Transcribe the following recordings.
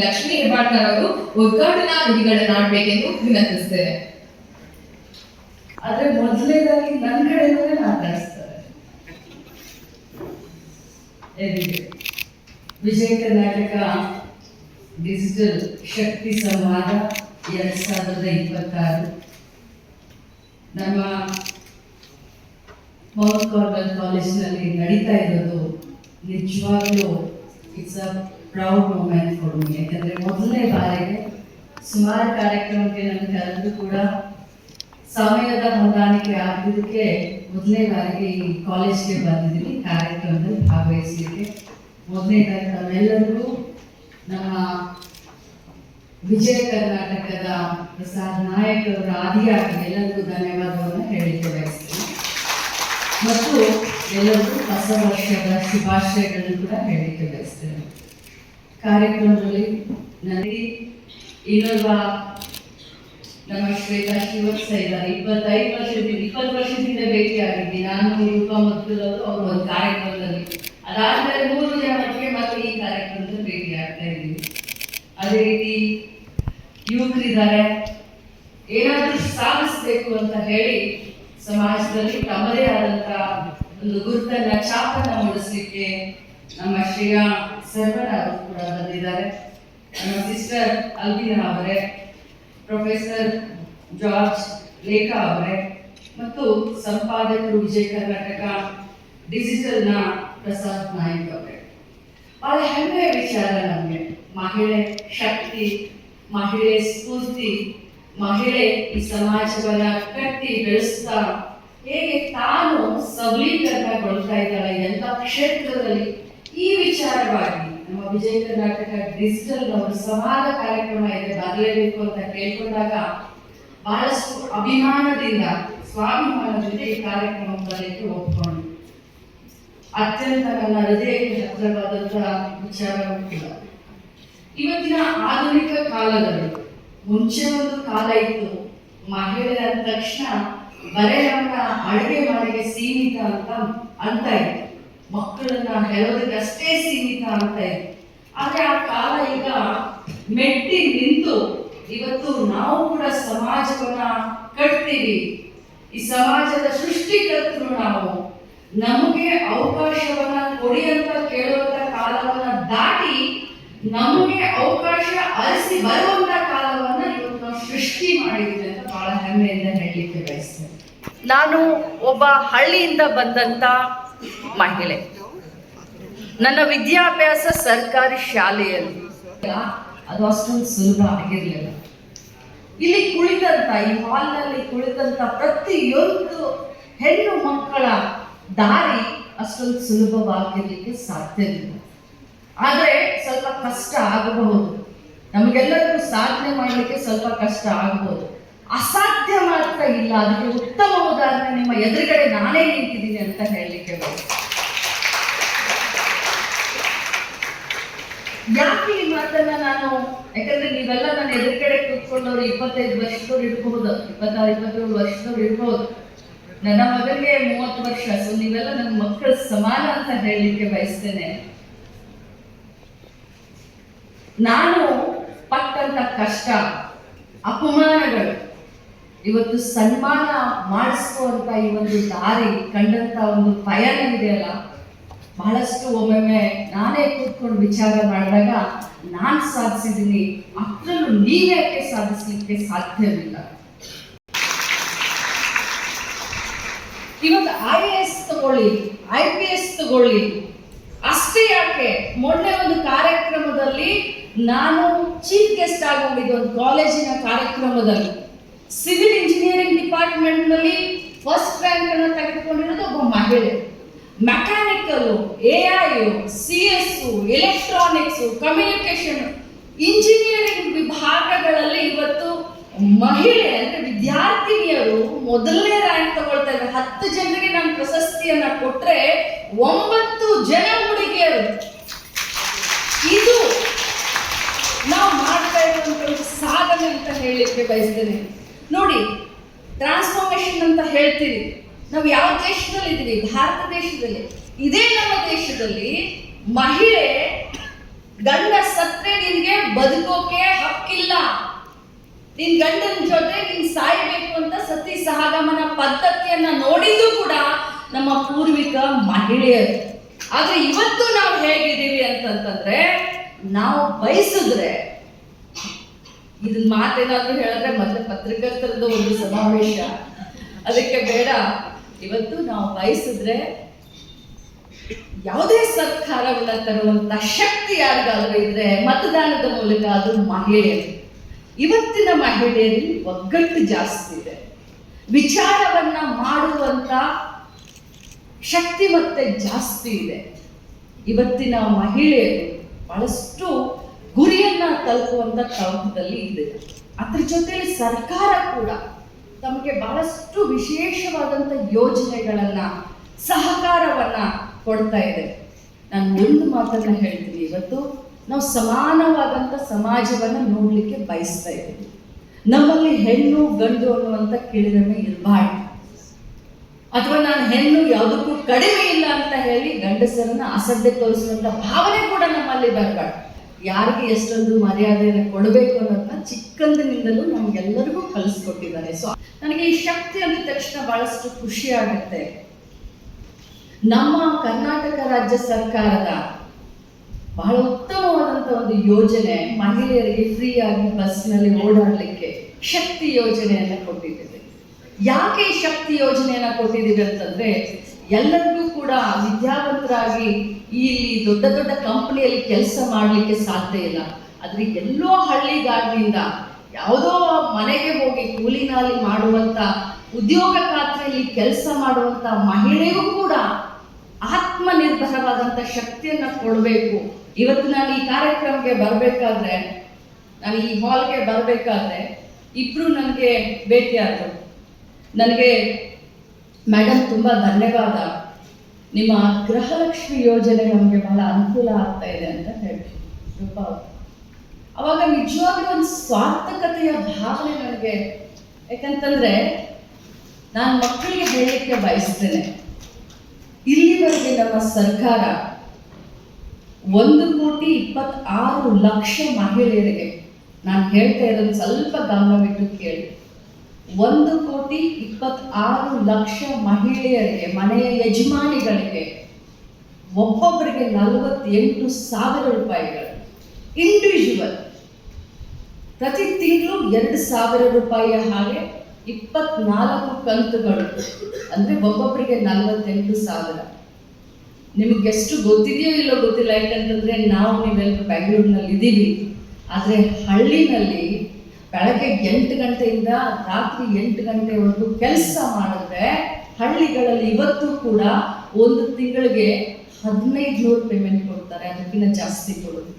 ಲಕ್ಷ್ಮೀ ಹೆಬ್ಬಾಳ್ಕರ್ ಅವರು ಉದ್ಘಾಟನಾ ನುಡಿಗಳನ್ನ ಆಡ್ಬೇಕೆಂದು ವಿನಂತಿಸ್ತೇನೆ. ಆದ್ರೆ ಮೊದಲನೇದಾಗಿ ನನ್ನ ಕಡೆಯಿಂದಲೇ ಮಾತಾಡಿಸ್ತಾರೆ. ವಿಜಯ ಕರ್ನಾಟಕ ಡಿಜಿಟಲ್ ಶಕ್ತಿ ಸಂವಾದ ಎರಡ್ ಸಾವಿರದ ಇಪ್ಪತ್ತಾರು. ನಮ್ಮ ಮೌಂಟ್ ಕಾರ್ಬಲ್ ಕಾಲೇಜಿನಲ್ಲಿ ನಡೀತಾ ಇರೋದು ನಿಜವಾಗ್ಲೂ it's a proud moment for me ಯಾಕಂದ್ರೆ ಮೊದಲನೇ ಬಾರಿಗೆ ಸುಮಾರು ಕಾರ್ಯಕ್ರಮಕ್ಕೆ ನನ್ನ ಕರೆದು ಕೂಡ ಸಮಯದ ಹೊಂದಾಣಿಕೆ ಆಗಿದ್ದಕ್ಕೆ ಮೊದಲನೇ ಬಾರಿಗೆ ಈ ಕಾಲೇಜ್ಗೆ ಬಂದಿದ್ದೀನಿ. ಕಾರ್ಯಕ್ರಮದಲ್ಲಿ ಭಾಗವಹಿಸಲಿಕ್ಕೆ ಮೊದಲನೇದಾಗಿ ನಾವೆಲ್ಲರಿಗೂ ನಮ್ಮ ವಿಜಯ ಕರ್ನಾಟಕದ ಪ್ರಸಾದ್ ನಾಯಕ್ ಅವರ ಆದಿಯಾಗಿ ಎಲ್ಲರಿಗೂ ಧನ್ಯವಾದವನ್ನು ಹೇಳಲಿಕ್ಕೆ ಬಯಸ್ತೀನಿ ಮತ್ತು ಎಲ್ಲರಿಗೂ ಹೊಸ ವರ್ಷದ ಶುಭಾಶಯಗಳನ್ನು ಕೂಡ ಹೇಳಲಿಕ್ಕೆ ಬಯಸ್ತೇನೆ. ಕಾರ್ಯಕ್ರಮದಲ್ಲಿ ನನಗೆ ಇನ್ನೊಬ್ಬ ನಮ್ಮ ಶ್ವೇತಾ ಶಿವತ್ಸ ಇದ್ದಾರೆ. ಇಪ್ಪತ್ತೈದು ವರ್ಷದಿಂದ, ಇಪ್ಪತ್ತು ವರ್ಷದಿಂದ ಭೇಟಿಯಾಗಿದ್ದೆ ನಾನು ರೂಪ ಮತ್ತು ಅವರು ಒಂದು ಕಾರ್ಯಕ್ರಮದಲ್ಲಿ. ಅದಾದ್ಮೇಲೆ ಮೂರು ಜನ ಮಟ್ಟಿಗೆ ಮತ್ತೆ ಈ ಕಾರ್ಯಕ್ರಮದಲ್ಲಿ ಭೇಟಿ ಆಗ್ತಾ ಇದ್ದೀವಿ ಅದೇ ರೀತಿ ಯುವಕರಿದ್ದಾರೆ. ಏನಾದರೂ ಸಾಧಿಸಬೇಕು ಅಂತ ಹೇಳಿ ಸಮಾಜದಲ್ಲಿ ತಮ್ಮದೇ ಆದಂತಹ ಒಂದು ಗುರುತನ್ನ ಛಾಪನ್ನ ಮೂಡಿಸ್ಲಿಕ್ಕೆ ನಮ್ಮ ಶ್ರೀಯ ಸರ್ವರ ಅವರು ಕೂಡ ಬಂದಿದ್ದಾರೆ. ನಮ್ಮ ಸಿಸ್ಟರ್ ಅಲ್ಬಿನಾ ಅವರೇ ಪ್ರೊಫೆಸರ್ ಜಾರ್ಜ್ ಲೇಖಾ ಅವರೇ, ಮತ್ತು ಸಂಪಾದಕರು ವಿಜಯ ಕರ್ನಾಟಕ ಡಿಜಿಟಲ್ನ ಪ್ರಸಾದ್ ನಾಯಕ್ ಅವರೇ. ಬಹಳ ಹೆಮ್ಮೆಯ ವಿಚಾರ ನಮಗೆ. ಮಹಿಳೆ ಶಕ್ತಿ, ಮಹಿಳೆ ಸ್ಫೂರ್ತಿ ಮಹಿಳೆ ಈ ಸಮಾಜವನ್ನ ಕಟ್ಟಿ ಬೆಳೆಸ್ತಾ ಹೇಗೆ ತಾನು ಸಬಲೀಕರಣಗೊಳ್ತಾ ಇದ್ದಾಳೆ ಎಲ್ಲ ಕ್ಷೇತ್ರದಲ್ಲಿ ಈ ವಿಚಾರವಾಗಿ ನಮ್ಮ ವಿಜಯ ಕರ್ನಾಟಕ ಡಿಜಿಟಲ್ ಅವರು ಸಮಾಜ ಕಾರ್ಯಕ್ರಮ ಇದೆ, ಬರಲೇಬೇಕು ಅಂತ ಕೇಳ್ಕೊಂಡಾಗ ಬಹಳಷ್ಟು ಅಭಿಮಾನದಿಂದ ಸ್ವಾಭಿಮಾನದಿಂದ ಈ ಕಾರ್ಯಕ್ರಮ ಬರಲಿಕ್ಕೆ ಒಪ್ಕೊಂಡು ಅತ್ಯಂತ ನನ್ನ ಹೃದಯಕ್ಕೆ ಹತ್ತಿರವಾದಂತಹ ವಿಚಾರವೂ ಕೂಡ. ಇವತ್ತಿನ ಆಧುನಿಕ ಕಾಲದಲ್ಲಿ ಮುಂಚೆ ಒಂದು ಕಾಲ ಇತ್ತು. ಮಹಿಳೆ ಅಂದ ತಕ್ಷಣ ಬರೇ ನಮ್ಮ ಅಡುಗೆ ಮನೆಗೆ ಸೀಮಿತ ಅಂತ ಅಂತ ಇತ್ತು. ಮಕ್ಕಳನ್ನ ಹೇಳೋದಕ್ಕಷ್ಟೇ ಸೀಮಿತ ಅಂತ ಇತ್ತು. ಆದ್ರೆ ಆ ಕಾಲ ಈಗ ಮೆಟ್ಟಿ ನಿಂತು ಇವತ್ತು ನಾವು ಕೂಡ ಸಮಾಜವನ್ನ ಕಟ್ತೀವಿ. ಈ ಸಮಾಜದ ಸೃಷ್ಟಿಕರ್ತರು ನಾವು. ನಮಗೆ ಅವಕಾಶವನ್ನ ಕೊಡಿ ಅಂತ ಕೇಳುವಂತ ಕಾಲವನ್ನ ದಾಟಿ ನಮಗೆ ಅವಕಾಶ ಅರಸಿ ಬರುವಂತ ಸೃಷ್ಟಿ ಮಾಡಿದ್ದೀವಿ ಅಂತ ಬಹಳ ಹೆಮ್ಮೆಯಿಂದ ಹೇಳಲಿಕ್ಕೆ ಬಯಸ್ತೇನೆ ನಾನು ಒಬ್ಬ ಹಳ್ಳಿಯಿಂದ ಬಂದಂತ ಮಹಿಳೆ. ನನ್ನ ವಿದ್ಯಾಭ್ಯಾಸ ಸರ್ಕಾರಿ ಶಾಲೆಯಲ್ಲಿ. ಅದು ಅಷ್ಟೊಂದು ಸುಲಭ ಆಗಿರಲಿಲ್ಲ. ಇಲ್ಲಿ ಕುಳಿತಂತ ಈ ಹಾಲ್ನಲ್ಲಿ ಕುಳಿತಂತ ಪ್ರತಿಯೊಂದು ಹೆಣ್ಣು ಮಕ್ಕಳ ದಾರಿ ಅಷ್ಟೊಂದು ಸುಲಭವಾಗಿರಲಿಕ್ಕೆ ಸಾಧ್ಯವಿಲ್ಲ. ಆದರೆ ಸ್ವಲ್ಪ ಕಷ್ಟ ಆಗಬಹುದು. ನಮಗೆಲ್ಲರಿಗೂ ಸಾಧನೆ ಮಾಡಲಿಕ್ಕೆ ಸ್ವಲ್ಪ ಕಷ್ಟ ಆಗ್ಬೋದು. ಅಸಾಧ್ಯ ಮಾತ್ರ ಇಲ್ಲ. ಅದಕ್ಕೆ ಉತ್ತಮ ಉದಾಹರಣೆ ನಿಮ್ಮ ಎದುರುಗಡೆ ನಾನೇ ನಿಂತಿದ್ದೀನಿ ಅಂತ ಹೇಳಲಿಕ್ಕೆ. ಯಾಕೆ ಈ ಮಾತನ್ನ ನಾನು, ಯಾಕಂದ್ರೆ ನೀವೆಲ್ಲ ನನ್ನ ಎದುರುಗಡೆ ಕೂತ್ಕೊಂಡವ್ರು ಇಪ್ಪತ್ತೈದು ವರ್ಷದವ್ರು ಇರ್ಬಹುದು ಇಪ್ಪತ್ತಾರು ಇಪ್ಪತ್ತೇಳು ವರ್ಷದವ್ರು ಇರ್ಬೋದು ನನ್ನ ಮಗನಿಗೆ ಮೂವತ್ತು ವರ್ಷ ಸೊ ನೀವೆಲ್ಲ ನನ್ನ ಮಕ್ಕಳ ಸಮಾನ ಅಂತ ಹೇಳಲಿಕ್ಕೆ ಬಯಸ್ತೇನೆ. ನಾನು ಪಟ್ಟಂತ ಕಷ್ಟ, ಅಪಮಾನಗಳು. ಇವತ್ತು ಸನ್ಮಾನ ಮಾಡಿಸುವಂತ ಈ ಒಂದು ದಾರಿ ಕಂಡಂತ ಒಂದು ಪಯಣ ಇದೆಯಲ್ಲ, ಬಹಳಷ್ಟು ಒಮ್ಮೊಮ್ಮೆ ನಾನೇ ಕೂತ್ಕೊಂಡು ವಿಚಾರ ಮಾಡಿದಾಗ ನಾನು ಸಾಧಿಸಿದ್ದೀನಿ ಅಷ್ಟರಲ್ಲೂ ನೀವ್ಯಾಕೆ ಸಾಧಿಸ್ಲಿಕ್ಕೆ ಸಾಧ್ಯವಿಲ್ಲ? ಇವತ್ತು ಐ ಎ ಎಸ್ ತಗೊಳ್ಳಿ ಐ ಪಿ ಎಸ್ ತಗೊಳ್ಳಿ. ಅಷ್ಟೇ ಯಾಕೆ? ಮೊನ್ನೆ ಒಂದು ಕಾರ್ಯಕ್ರಮದಲ್ಲಿ ನಾನು ಚೀಫ್ ಗೆಸ್ಟ್ ಆಗೋಗಿದ್ದು ಒಂದು ಕಾಲೇಜಿನ ಕಾರ್ಯಕ್ರಮದಲ್ಲಿ ಸಿವಿಲ್ ಇಂಜಿನಿಯರಿಂಗ್ ಡಿಪಾರ್ಟ್ಮೆಂಟ್ನಲ್ಲಿ ಫಸ್ಟ್ ರ್ಯಾಂಕ್ ಅನ್ನು ತೆಗೆದುಕೊಂಡಿರೋದು ಒಬ್ಬ ಮಹಿಳೆ. Mechanical A I C S electronics communication engineering ವಿಭಾಗಗಳಲ್ಲಿ ಇವತ್ತು ಮಹಿಳೆ ಅಂದರೆ ವಿದ್ಯಾರ್ಥಿನಿಯರು ಮೊದಲನೇ ರ್ಯಾಂಕ್ ತಗೊಳ್ತಾ ಇದ್ದಾರೆ. ಹತ್ತು ಜನರಿಗೆ ನಾನು ಪ್ರಶಸ್ತಿಯನ್ನ ಕೊಟ್ರೆ ಒಂಬತ್ತು ಜನ ಹುಡುಗಿಯರು. ಇದು ನಾವು ಮಾಡ್ತಾ ಇರುವಂತ ಒಂದು ಸಾಧನೆ ಅಂತ ಹೇಳಲಿಕ್ಕೆ ಬಯಸ್ತೇನೆ ನೋಡಿ ಟ್ರಾನ್ಸ್ಫಾರ್ಮೇಶನ್ ಅಂತ ಹೇಳ್ತೀವಿ. ನಾವು ಯಾವ ದೇಶದಲ್ಲಿ ಇದ್ದೀವಿ ಭಾರತ ದೇಶದಲ್ಲಿ. ಇದೇ ನಮ್ಮ ದೇಶದಲ್ಲಿ ಮಹಿಳೆ ಗಂಡ ಸತ್ರೆ ನಿನ್ಗೆ ಬದುಕೋಕೆ ಹಕ್ಕಿಲ್ಲ. ನಿನ್ ಗಂಡನ ಜೊತೆ ನೀನ್ ಸಾಯ್ಬೇಕು ಅಂತ ಸತಿ ಸಹಗಮನ ಪದ್ಧತಿಯನ್ನ ನೋಡಿದ್ದು ಕೂಡ ನಮ್ಮ ಪೂರ್ವಿಕ ಮಹಿಳೆಯರು. ಆದ್ರೆ ಇವತ್ತು ನಾವು ಹೇಗಿದ್ದೀವಿ ಅಂತಂತಂದ್ರೆ, ನಾವು ಬಯಸಿದ್ರೆ ಇದನ್ನ ಮಾತೇನಾದ್ರೂ ಹೇಳಿದ್ರೆ ಮತ್ತೆ ಪತ್ರಕರ್ತರದ ಒಂದು ಸಮಾವೇಶ. ಅದಕ್ಕೆ ಬೇಡ. ಇವತ್ತು ನಾವು ಬಯಸಿದ್ರೆ ಯಾವುದೇ ಸರ್ಕಾರವನ್ನ ತರುವಂತ ಶಕ್ತಿ ಯಾರಿಗಾದ್ರೂ ಇದ್ರೆ ಮತದಾನದ ಮೂಲಕ ಅದು ಮಹಿಳೆಯರು. ಇವತ್ತಿನ ಮಹಿಳೆಯರಲ್ಲಿ ಒಗ್ಗಟ್ಟು ಜಾಸ್ತಿ ಇದೆ. ವಿಚಾರವನ್ನ ಮಾಡುವಂತ ಶಕ್ತಿ ಮತ್ತೆ ಜಾಸ್ತಿ ಇದೆ. ಇವತ್ತಿನ ಮಹಿಳೆಯರು ಬಹಳಷ್ಟು ಗುರಿಯನ್ನ ತಲುಪುವಂತ ಕ್ರಮದಲ್ಲಿ ಇದೆ. ಅದ್ರ ಜೊತೆಲಿ ಸರ್ಕಾರ ಕೂಡ ತಮಗೆ ಬಹಳಷ್ಟು ವಿಶೇಷವಾದಂತ ಯೋಜನೆಗಳನ್ನ, ಸಹಕಾರವನ್ನ ಕೊಡ್ತಾ ಇದೆ. ನಾನು ಒಂದು ಮಾತನ್ನ ಹೇಳ್ತೀನಿ. ಇವತ್ತು ನಾವು ಸಮಾನವಾದಂತ ಸಮಾಜವನ್ನ ನೋಡ್ಲಿಕ್ಕೆ ಬಯಸ್ತಾ ಇದ್ದೀವಿ. ನಮ್ಮಲ್ಲಿ ಹೆಣ್ಣು, ಗಂಡು ಅನ್ನುವಂತ ಕಿಳಿದನ್ನು ಇರಬಾರ್ದು. ಅಥವಾ ನಾನು ಹೆಣ್ಣು ಯಾವುದಕ್ಕೂ ಕಡಿಮೆ ಇಲ್ಲ ಅಂತ ಹೇಳಿ ಗಂಡಸರನ್ನ ಅಸಡ್ಡೆ ತೋರಿಸುವಂತ ಭಾವನೆ ಕೂಡ ನಮ್ಮಲ್ಲಿ ಬರಬಾರ್ದು. ಯಾರಿಗೆ ಎಷ್ಟೊಂದು ಮರ್ಯಾದೆಯನ್ನು ಕೊಡಬೇಕು ಅನ್ನೋದನ್ನ ಚಿಕ್ಕಂದಿನಿಂದಲೂ ನಮ್ಗೆಲ್ಲರಿಗೂ ಕಲಿಸ್ಕೊಟ್ಟಿದ್ದಾರೆ. ಸೊ ನನಗೆ ಈ ಶಕ್ತಿ ಅಂದ ತಕ್ಷಣ ಬಹಳಷ್ಟು ಖುಷಿ ಆಗುತ್ತೆ. ನಮ್ಮ ಕರ್ನಾಟಕ ರಾಜ್ಯ ಸರ್ಕಾರದ ಬಹಳ ಉತ್ತಮವಾದಂತ ಒಂದು ಯೋಜನೆ ಮಹಿಳೆಯರಿಗೆ ಫ್ರೀ ಆಗಿ ಬಸ್ನಲ್ಲಿ ಓಡಾಡಲಿಕ್ಕೆ ಶಕ್ತಿ ಯೋಜನೆಯನ್ನ ಕೊಟ್ಟಿದ್ದೇವೆ. ಯಾಕೆ ಈ ಶಕ್ತಿ ಯೋಜನೆಯನ್ನ ಕೊಟ್ಟಿದ್ದೀವಿ ಅಂತಂದ್ರೆ, ಎಲ್ಲರಿಗೂ ಕೂಡ ವಿದ್ಯಾವಂತರಾಗಿ ಇಲ್ಲಿ ದೊಡ್ಡ ದೊಡ್ಡ ಕಂಪನಿಯಲ್ಲಿ ಕೆಲಸ ಮಾಡಲಿಕ್ಕೆ ಸಾಧ್ಯ ಇಲ್ಲ. ಆದರೆ ಎಲ್ಲೋ ಹಳ್ಳಿಗಾಡಿನಿಂದ ಯಾವುದೋ ಮನೆಗೆ ಹೋಗಿ ಕೂಲಿ ನಾಲಿ ಮಾಡುವಂತ ಉದ್ಯೋಗ ಖಾತ್ರಿಯಲ್ಲಿ ಕೆಲಸ ಮಾಡುವಂತ ಮಹಿಳೆಯೂ ಕೂಡ ಆತ್ಮನಿರ್ಭರವಾದಂಥ ಶಕ್ತಿಯನ್ನ ಕೊಡಬೇಕು. ಇವತ್ತು ನಾನು ಈ ಕಾರ್ಯಕ್ರಮಕ್ಕೆ ಬರಬೇಕಾದ್ರೆ, ನಾನು ಈ ಹಾಲ್ಗೆ ಬರಬೇಕಾದ್ರೆ ಇಬ್ರು ನನಗೆ ಭೇಟಿಯಾದರು. ನನಗೆ ಮೇಡಮ್ ತುಂಬ ಧನ್ಯವಾದ. ನಿಮ್ಮ ಗೃಹಲಕ್ಷ್ಮಿ ಯೋಜನೆ ನಮಗೆ ಬಹಳ ಅನುಕೂಲ ಆಗ್ತಾ ಇದೆ ಅಂತ ಹೇಳಿ ರೂಪಾ. ಅವಾಗ ನಿಜವಾಗ್ಲೂ ಒಂದು ಸ್ವಾರ್ಥಕತೆಯ ಭಾವನೆ ನನಗೆ ಯಾಕಂತಂದ್ರೆ ನಾನು ಮಕ್ಕಳಿಗೆ ಹೇಳಲಿಕ್ಕೆ ಬಯಸ್ತೇನೆ. ಇಲ್ಲಿವರೆಗೆ ನಮ್ಮ ಸರ್ಕಾರ ಒಂದು ಕೋಟಿ ಇಪ್ಪತ್ತಾರು ಲಕ್ಷ ಮಹಿಳೆಯರಿಗೆ ನಾನು ಹೇಳ್ತಾ ಇರೋದು ಸ್ವಲ್ಪ ಗಮನವಿಟ್ಟು ಕೇಳಿ. ಒಂದು ಕೋಟಿ ಇಪ್ಪತ್ತಾರು ಲಕ್ಷ ಮಹಿಳೆಯರಿಗೆ ಮನೆಯ ಯಜಮಾನಿಗಳಿಗೆ ಒಬ್ಬೊಬ್ಬರಿಗೆ ನಲವತ್ತೆಂಟು ಸಾವಿರ ರೂಪಾಯಿಗಳು. ಇಂಡಿವಿಜುವಲ್ ಪ್ರತಿ ತಿಂಗಳು ಎರಡು ಸಾವಿರ ರೂಪಾಯಿಯ ಹಾಗೆ ಇಪ್ಪತ್ನಾಲ್ಕು ಕಂತುಗಳು. ಅಂದ್ರೆ ಒಬ್ಬೊಬ್ಬರಿಗೆ ನಲವತ್ತೆಂಟು ಸಾವಿರ. ನಿಮಗೆಷ್ಟು ಗೊತ್ತಿದೆಯೋ ಇಲ್ಲೋ ಗೊತ್ತಿಲ್ಲ, ಯಾಕಂತಂದ್ರೆ ನಾವು ನೀವೆಲ್ಲರೂ ಬೆಂಗಳೂರಿನಲ್ಲಿ ಇದ್ದೀವಿ ಆದರೆ ಹಳ್ಳಿನಲ್ಲಿ ಬೆಳಗ್ಗೆ ಎಂಟು ಗಂಟೆಯಿಂದ ರಾತ್ರಿ ಎಂಟು ಗಂಟೆವರೆಗೂ ಕೆಲಸ ಮಾಡಿದ್ರೆ ಹಳ್ಳಿಗಳಲ್ಲಿ ಇವತ್ತು ಕೂಡ ಒಂದು ತಿಂಗಳಿಗೆ ಹದಿನೈದು ನೂರು ಪೇಮೆಂಟ್ ಕೊಡ್ತಾರೆ, ಅದಕ್ಕಿಂತ ಜಾಸ್ತಿ ಕೊಡೋದು.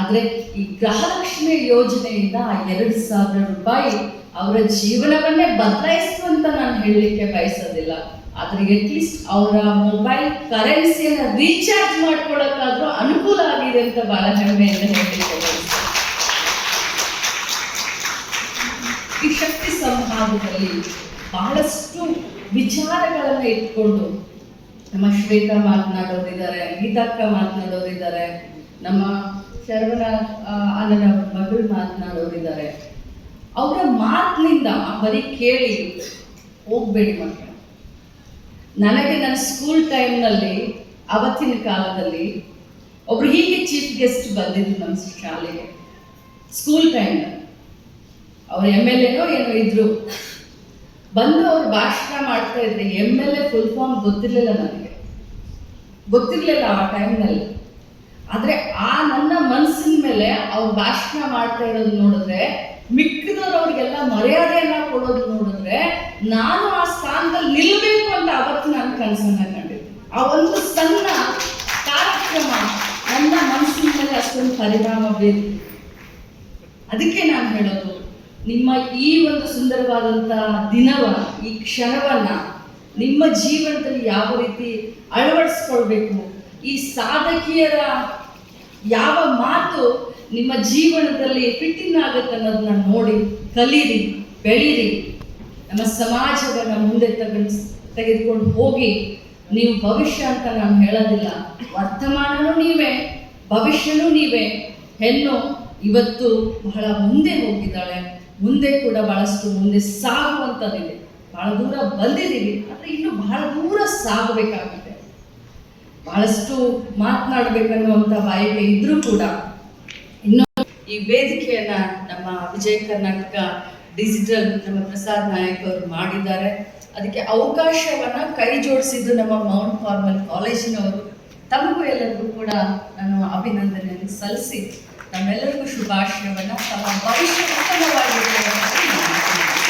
ಆದರೆ ಈ ಗೃಹಲಕ್ಷ್ಮಿ ಯೋಜನೆಯಿಂದ ಆ ಎರಡು ಸಾವಿರ ರೂಪಾಯಿ ಅವರ ಜೀವನವನ್ನೇ ಬದಲಾಯಿಸ್ತು ಅಂತ ನಾನು ಹೇಳಲಿಕ್ಕೆ ಬಯಸೋದಿಲ್ಲ. ಆದ್ರೆ ಅಟ್ಲೀಸ್ಟ್ ಅವರ ಮೊಬೈಲ್ ಕರೆನ್ಸಿಯನ್ನು ರೀಚಾರ್ಜ್ ಮಾಡ್ಕೊಳ್ಳೋಕ್ಕಾದ್ರೂ ಅನುಕೂಲ ಆಗಿದೆ ಅಂತ ಬಹಳ ಹೆಮ್ಮೆಯಿಂದ ಹೇಳಲಿಕ್ಕೆ ಶಕ್ತಿ ಬಹಳಷ್ಟು ವಿಚಾರಗಳನ್ನು ಇಟ್ಕೊಂಡು ನಮ್ಮ ಶ್ವೇತಾ ಮಾತನಾಡೋರಿದ್ದಾರೆ ಗೀತಕ್ಕ ಮಾತನಾಡೋರಿದ್ದಾರೆ, ನಮ್ಮ ಶರವಣ ಅಣ್ಣನ ಮಗಳು ಮಾತನಾಡೋರಿದ್ದಾರೆ. ಅವರ ಮಾತಿನಿಂದ ಬರೀ ಕೇಳಿ ಹೋಗ್ಬೇಡಿ ಮಕ್ಕಳು. ನನಗೆ ನನ್ನ ಸ್ಕೂಲ್ ಟೈಮ್ನಲ್ಲಿ ಅವತ್ತಿನ ಕಾಲದಲ್ಲಿ ಒಬ್ರು ಹೀಗೆ ಚೀಫ್ ಗೆಸ್ಟ್ ಬಂದಿದ್ರು ನಮ್ಮ ಶಾಲೆಗೆ. ಸ್ಕೂಲ್ ಟೈಮ್ನಲ್ಲಿ ಅವ್ರು ಎಂ ಎಲ್ ಎನೋ ಏನೋ ಇದ್ರು. ಬಂದು ಅವ್ರು ಭಾಷಣ ಮಾಡ್ತಾ ಇದ್ರೆ M L A full form ಗೊತ್ತಿರಲಿಲ್ಲ ನನಗೆ. ಗೊತ್ತಿರಲಿಲ್ಲ ಆ ಟೈಮ್ನಲ್ಲಿ ಆದ್ರೆ ಆ ನನ್ನ ಮನಸ್ಸಿನ ಮೇಲೆ ಅವ್ರು ಭಾಷಣ ಮಾಡ್ತಾ ಇರೋದು ನೋಡಿದ್ರೆ ಮಿಕ್ಕಿದವ್ರು ಅವ್ರಿಗೆಲ್ಲ ಮರ್ಯಾದೆಯನ್ನ ಕೊಡೋದು ನೋಡಿದ್ರೆ ನಾನು ಆ ಸ್ಥಾನದಲ್ಲಿ ನಿಲ್ಲಬೇಕು ಅಂತ ಅವತ್ತು ನಾನು ಕನಸನ್ನ ಕಂಡಿದ್ದೆ. ಆ ಒಂದು ಸಣ್ಣ ಕಾರ್ಯಕ್ರಮ ನನ್ನ ಮನಸ್ಸಿನ ಮೇಲೆ ಅಷ್ಟೊಂದು ಪರಿಣಾಮ ಬೀರಿ ಅದಕ್ಕೆ ನಾನು ಹೇಳೋದು ನಿಮ್ಮ ಈ ಒಂದು ಸುಂದರವಾದಂತಹ ದಿನವ ಈ ಕ್ಷಣವನ್ನ ನಿಮ್ಮ ಜೀವನದಲ್ಲಿ ಯಾವ ರೀತಿ ಅಳವಡಿಸ್ಕೊಳ್ಬೇಕು? ಈ ಸಾಧಕಿಯರ ಯಾವ ಮಾತು ನಿಮ್ಮ ಜೀವನದಲ್ಲಿ ಫಿಟ್ಟಿಂಗ್ ಆಗುತ್ತೆ ಅನ್ನೋದನ್ನ ನೋಡಿ ಕಲೀರಿ, ಬೆಳೀರಿ. ನಮ್ಮ ಸಮಾಜವನ್ನು ಮುಂದೆ ತಗೊಂಡು ತೆಗೆದುಕೊಂಡು ಹೋಗಿ, ನೀವು ಭವಿಷ್ಯ ಅಂತ ನಾನು ಹೇಳೋದಿಲ್ಲ. ವರ್ತಮಾನನೂ ನೀವೇ, ಭವಿಷ್ಯನೂ ನೀವೇ. ಹೆಣ್ಣು ಇವತ್ತು ಬಹಳ ಮುಂದೆ ಹೋಗಿದ್ದಾಳೆ. ಮುಂದೆ ಕೂಡ ಬಹಳಷ್ಟು ಮುಂದೆ ಸಾಗುವಂಥದ್ದಿದೆ. ಬಹಳ ದೂರ ಬಂದಿದ್ದೀವಿ, ಆದರೆ ಇನ್ನು ಬಹಳ ದೂರ ಸಾಗಬೇಕಾಗಿದೆ ಬಹಳಷ್ಟು ಮಾತನಾಡಬೇಕನ್ನುವಂಥ ಬಾಯಿಗೆ ಇದ್ದರೂ ಕೂಡ ಇನ್ನು ಈ ವೇದಿಕೆಯನ್ನ ನಮ್ಮ ವಿಜಯ ಕರ್ನಾಟಕ ಡಿಜಿಟಲ್ ನಮ್ಮ ಪ್ರಸಾದ್ ನಾಯಕ್ ಅವರು ಮಾಡಿದ್ದಾರೆ. ಅದಕ್ಕೆ ಅವಕಾಶವನ್ನ ಕೈ ಜೋಡಿಸಿದ್ದು ನಮ್ಮ ಮೌಂಟ್ ಫಾರ್ಮಲ್ ಕಾಲೇಜಿನವರು. ತಮಗೂ ಎಲ್ಲರಿಗೂ ಕೂಡ ನಾನು ಅಭಿನಂದನೆಯನ್ನು ಸಲ್ಲಿಸಿ ನಮ್ಮೆಲ್ಲರಿಗೂ ಶುಭಾಶಯವನ್ನ. ತಮ್ಮ ಭವಿಷ್ಯ ಉತ್ತಮವಾಗಿರಲಿ